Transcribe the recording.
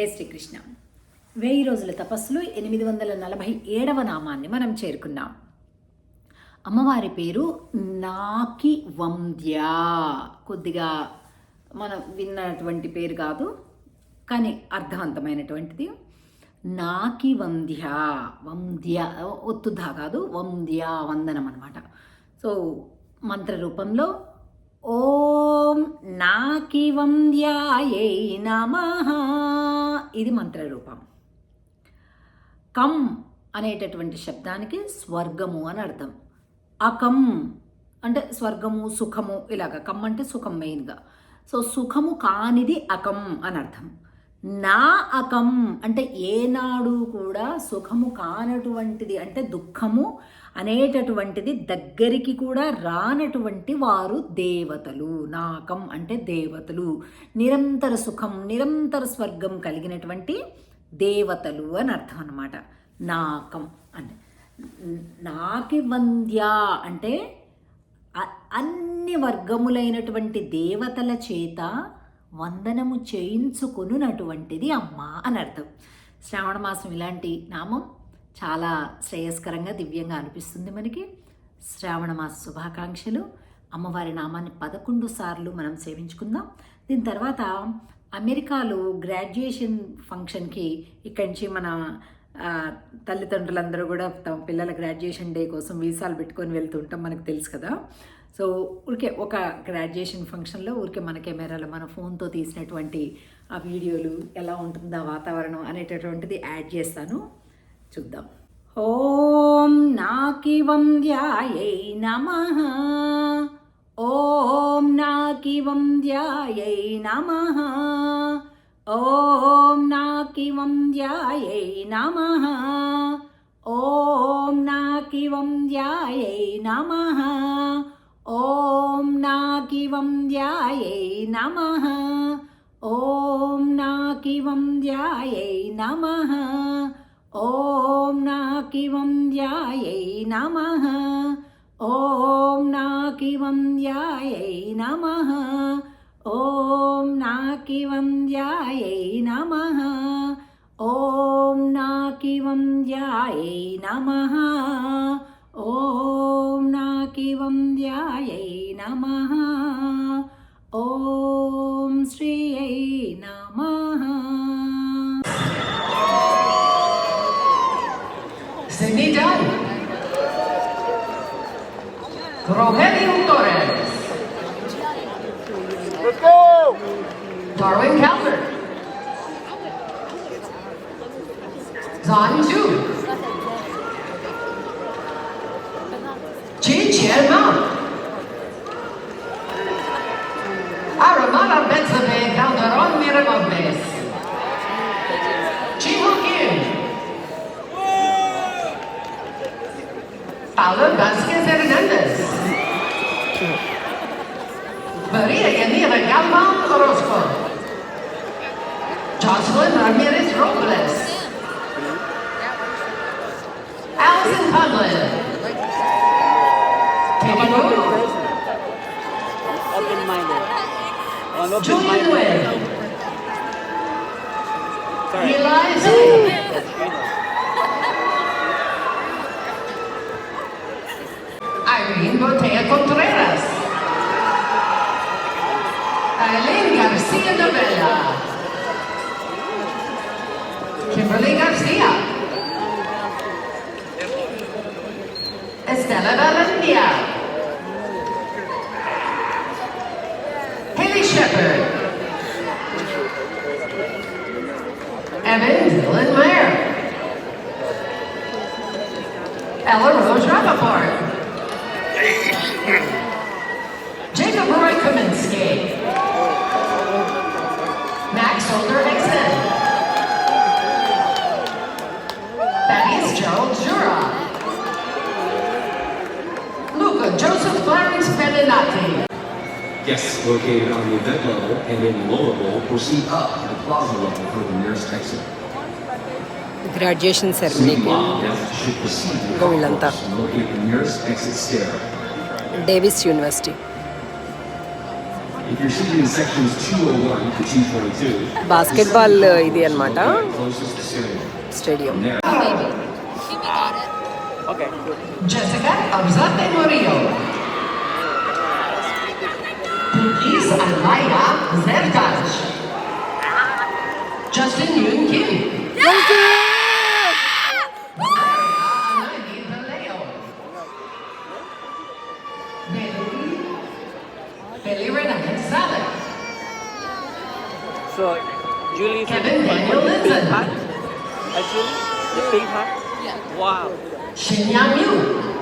జై శ్రీకృష్ణ. వెయ్యి రోజుల తపస్సులో ఎనిమిది వందల నలభై ఏడవ నామాన్ని మనం చేరుకున్నాం. అమ్మవారి పేరు నాకి వంద్య. కొద్దిగా మనం విన్నటువంటి పేరు కాదు కానీ అర్థవంతమైనటువంటిది. నాకి వంద్య. వంద్య ఒత్తుధా కాదు వంద్య వందనం అనమాట సో మంత్ర రూపంలో ఓం నాకి వంద్యాయై నమ. ఇది మంత్రరూపం. కం అనేటటువంటి శబ్దానికి స్వర్గము అని అర్థం. అకం అంటే స్వర్గము సుఖము ఇలాగ. కమ్ అంటే సుఖం మెయిన్గా. సో సుఖము కానిది అకం అని అర్థం. నా అకం అంటే ఏనాడు కూడా సుఖము కానటువంటిది అంటే దుఃఖము అనేటటువంటిది దగ్గరికి కూడా రానటువంటి వారు దేవతలు. నాకం అంటే దేవతలు. నిరంతర సుఖం నిరంతర స్వర్గం కలిగినటువంటి దేవతలు అని అర్థం అనమాట నాకం అని. నాకి వంద్య అంటే అన్ని వర్గములైనటువంటి దేవతల చేత వందనము చేయించుకొనునటువంటిది అమ్మ అని అర్థం. శ్రావణ మాసం ఇలాంటి నామం చాలా శ్రేయస్కరంగా దివ్యంగా అనిపిస్తుంది మనకి. శ్రావణ మాస శుభాకాంక్షలు. అమ్మవారి నామాన్ని పదకొండు సార్లు మనం సేవించుకుందాం. దీని తర్వాత అమెరికాలో గ్రాడ్యుయేషన్ ఫంక్షన్కి ఇక్కడి నుంచి మన తల్లిదండ్రులందరూ కూడా తమ పిల్లల గ్రాడ్యుయేషన్ డే కోసం వీసాలు పెట్టుకొని వెళ్తుంటాం మనకు తెలుసు కదా. సో ఊరికే ఒక గ్రాడ్యుయేషన్ ఫంక్షన్లో ఊరికే మన కెమెరాలో మన ఫోన్తో తీసినటువంటి ఆ వీడియోలు ఎలా ఉంటుందో ఆ వాతావరణం అనేటటువంటిది యాడ్ చేస్తాను. చూద్దాం. ఓం నాకివం ధ్యాయై నమ. ఓం నాకివం ధ్యాయై నమ. ఓం నాకివం ధ్యాయై నమ. ఓం నాకివం ధ్యాయై నమ. ఓం నాకివం ధ్యాయై నమ. ఓం నాకివం ధ్యాయై నమ. ॐ नाकिवन्द्यायै नमः ॐ नाकिवन्द्यायै नमः ॐ नाकिवन्द्यायै नमः ॐ नाकिवन्द्यायै नमः ॐ नाकिवन्द्यायै नमः ॐ श्रियै नमः Semidal. Rogelio Torres. Let's go! Darwin Calvert. Zan Zhu. Jin Chen Mao. Aramara Benzabé Calderon Miramontes. Paula Vasquez Hernandez. Maria Yanira Galvan Orozco. Jocelyn Ramirez Robles. Allison Conlon. Katie. I'm Julian. Nguyen. Eli Zhou. Efraín Botea Contreras, Aileen García Novella, Kimberly García, Estela Valencia. Jacob Roy Kaminsky. Max Holder Exen. Thaddeus Gerald Jura. Luca Joseph Clarence Bellinati. Guests located on the event level and in the lower bowl proceed up to the plaza level for the nearest exit. Graduation ceremony. Going on top. Locate the nearest exit stair Davis university basketball ఇది అనమాట stadium Please, Almira So, Julie is Kevin Daniel hat? Actually, the pink hat? Yeah. Wow. Shin Yang Yu.